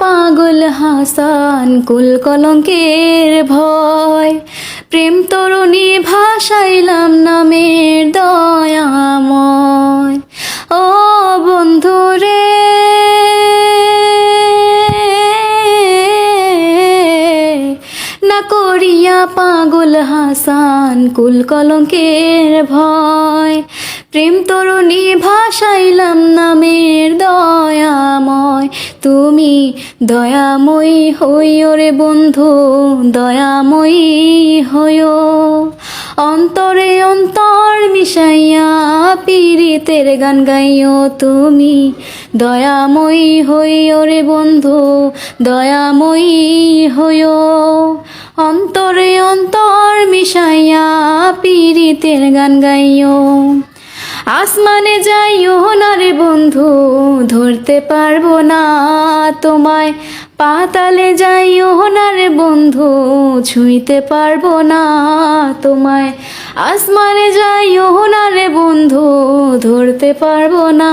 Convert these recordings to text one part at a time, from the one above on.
পাগল হাসান কুল কলঙ্কের ভয়। প্রেম তরুণী ভাসাইলাম নামের না করিয়া পাগল হাসান কুল কলঙ্কের ভয়। প্রেম তরুণী ভাসাইলাম নামের দয়াময়। তুমি দয়াময়ী হইও রে বন্ধু, দয়াময়ী হইও। অন্তরে অন্তর মিশাইয়া পীড়িতের গান গাইও তুমি। দয়াময়ী হইও রে বন্ধু, দয়াময়ী হইও। অন্তরে অন্তর মিশাইয়া পীড়িতের গান গাইও। আসমানে যাইও না রে বন্ধু, ধরতে পারব না তোমায়। পাতালে যাইও না রে বন্ধু, ছুঁইতে পারব না তোমায়। আসমানে যাইও না রে বন্ধু, ধরতে পারব না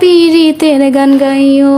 পীড়িতের গান গাইও